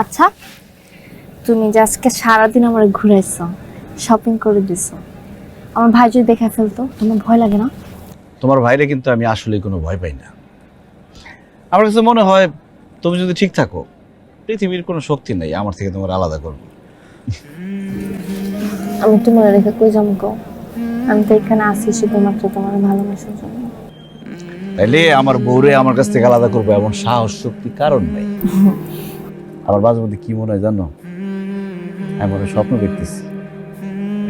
আচ্ছা তুমি যে আজকে সারাদিন আমার ঘুরাইছো শপিং করে দিছো আমার ভাই যদি দেখে ফেলতো তোমার ভয় লাগে না? তোমার ভাইরে কিন্তু আমি আসলে কোনো ভয় পাই না। আমার কাছে মনে হয় তুমি যদি ঠিক থাকো পৃথিবীর কোনো শক্তি নেই আমার থেকে তোমার আলাদা করবে। আমি তোমার রেখে কই যাব গো? আমি তো এখানে আসি শুধুমাত্র তোমার ভালোবাসার জন্য। তাইলে আমার বউরে আমার কাছ থেকে আলাদা করব এমন সাহস শক্তি কারণ নেই? আমার মাঝে মধ্যে কি মনে হয় জানো? আমি মনে স্বপ্ন দেখতেছি।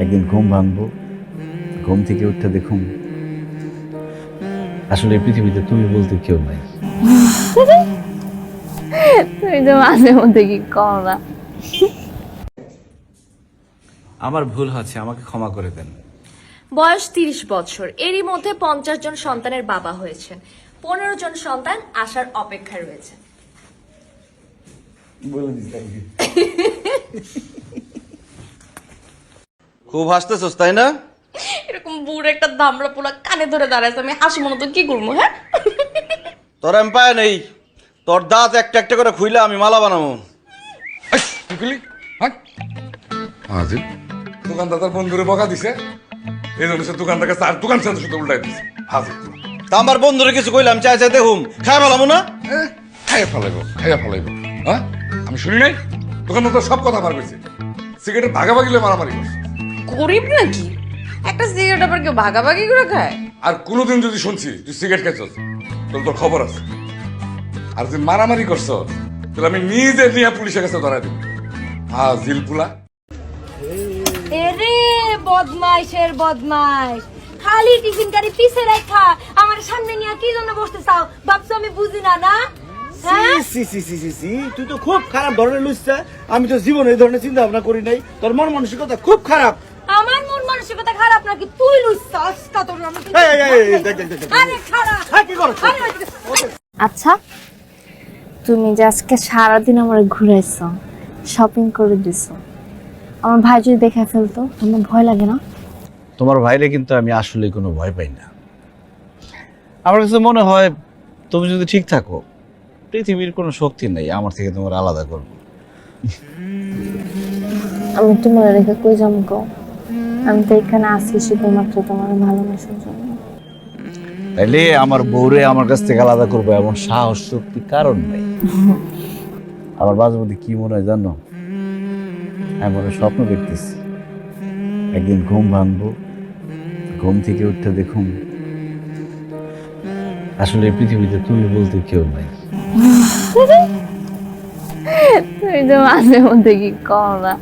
একদিন ঘুম ভাঙবো ঘুম থেকে উঠতে দেখুন আসলে এই পৃথিবীতে তুমি বলতে কেউ নাই। তুমি তো মাঝে মধ্যে কি না। আমার ভুল হচ্ছে আমাকে ক্ষমা করে দেন। বয়স তিরিশ বছর এরই মধ্যে পঞ্চাশ জন সন্তানের বাবা হয়েছেন। পনেরো জন সন্তান আসার অপেক্ষায় রয়েছে খুব হাসতেছস তাই না? এরকম বুড়ো একটা দামড়া পোলা কানে ধরে দাঁড়াইছে আমি হাসি মনে তো কি করব হ্যাঁ? তোর আমি পায় নেই। তোর দাঁত একটা একটা করে খুইলে আমি মালা বানাবো। হ্যাঁ? হাজির দোকানদার বন্ধুরে বকা দিছে। এই জন্য সে দোকানদারকে চার দোকান সাথে শুধু উল্টাই দিছে। হাজির তা আমার বন্ধুরে কিছু কইলাম চাই চাই দেখুম। খাই পেলাম না? খাইয়া ফেলাইব খাইয়া ফেলাইব। হ্যাঁ? আমি শুনি নাই? দোকানদার তো সব কথা বার করেছে সিগারেট ভাগাভাগি লয়ে মারামারি করছে। গরিব নাকি? একটা সিগারেট আবার কেউ ভাগাভাগি করে খায়? আর কোনোদিন যদি শুনছি তুই সিগারেট খাইছস তাহলে তোর খবর আছে। আর যদি মারামারি করছ তাহলে আমি নিজে নিয়ে পুলিশের কাছে ধরাই দিব। হ্যাঁ জিলপুলা এরে বদমাইশের বদমাইশ। খালি টিফিন গাড়ি পিছে রেখা আমার সামনে নিয়ে কি জন্য বসতে চাও? ভাবছ আমি বুঝি না না? সি সি সি সি সি তুই তো খুব খারাপ ধরনের লুচ্ছা আমি তো জীবনে এই ধরনের চিন্তা ভাবনা করি নাই। তোর মন মানসিকতা খুব খারাপ। আমার মন মানসিকতা খারাপ নাকি? তুই। আরে খারাপ হ্যাঁ, কি করছ? আচ্ছা তুমি যে আজকে সারাদিন আমার ঘুরাইছো শপিং করে দিছো আমার ভাই যদি দেখে ফেলতো তোমার ভয় লাগে না? তোমার ভাইরে কিন্তু আমি আসলে কোনো ভয় পাই না। আমার কাছে মনে হয় তুমি যদি ঠিক থাকো পৃথিবীর কোনো শক্তি নেই আমার থেকে তোমার আলাদা করবে আমি তোমার রেখে কই গো? আমি তো এখানে আসি শুধুমাত্র তোমার ভালোবাসার জন্য। তাইলে আমার বউরে আমার কাছ থেকে আলাদা করব এমন সাহস শক্তি কারণ নেই। আমার মাঝে কি মনে হয় জানো? আমি মনে স্বপ্ন দেখতেছি। একদিন ঘুম ভাঙবো ঘুম থেকে উঠতে দেখুন আসলে পৃথিবীতে তুমি বলতে কেউ নাই। তুমি তো মাঝে মধ্যে কি কমা না?